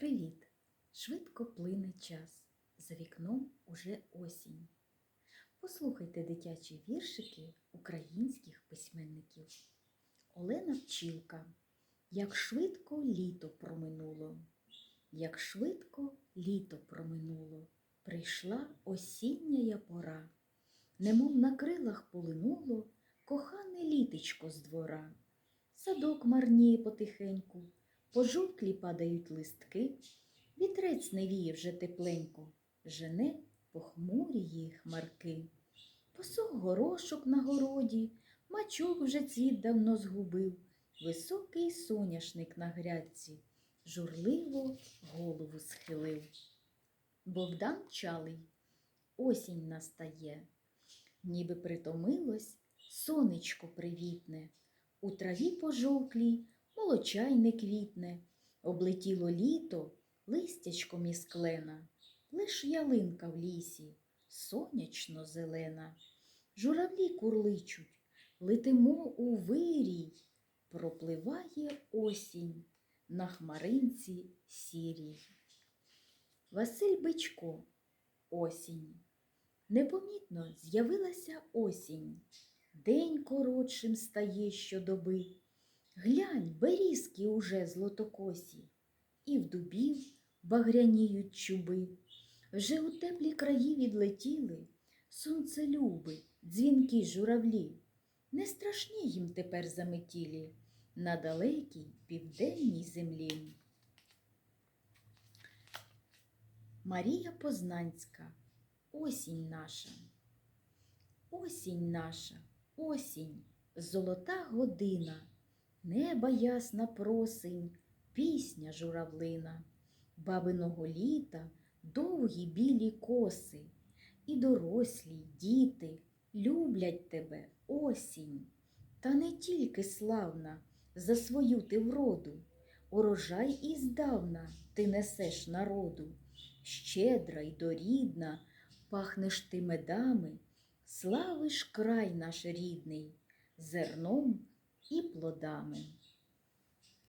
Привіт! Швидко плине час. За вікном уже осінь. Послухайте дитячі віршики українських письменників. Олена Пчілка. Як швидко літо проминуло, як швидко літо проминуло, прийшла осіння пора, немов на крилах полинуло кохане літечко з двора. Садок марніє потихеньку, пожовклі падають листки, вітрець не віє вже тепленько, жене похмуріє хмарки. Посох горошок на городі, мачок вже цвіт давно згубив, високий соняшник на грядці, журливо голову схилив. Богдан чалий, осінь настає, ніби притомилось сонечко привітне, у траві пожовклій молочайне квітне, облетіло літо листячком із клена, лиш ялинка в лісі, сонячно зелена. Журавлі курличуть, летимо у вирій, пропливає осінь на хмаринці сірій. Василь Бичко, осінь. Непомітно з'явилася осінь. День коротшим стає щодоби. Глянь, берізки уже злотокосі, і в дубів багряніють чуби. Вже у теплі краї відлетіли сонцелюби, дзвінки журавлі. Не страшні їм тепер заметілі на далекій південній землі. Марія Познанська, осінь наша. Осінь наша, осінь, золота година, неба ясна просень, пісня журавлина, бабиного літа довгі білі коси, і дорослі, діти люблять тебе осінь. Та не тільки славна за свою ти вроду, урожай і здавна ти несеш народу, щедра й дорідна, пахнеш ти медами, славиш край наш рідний, зерном і плодами.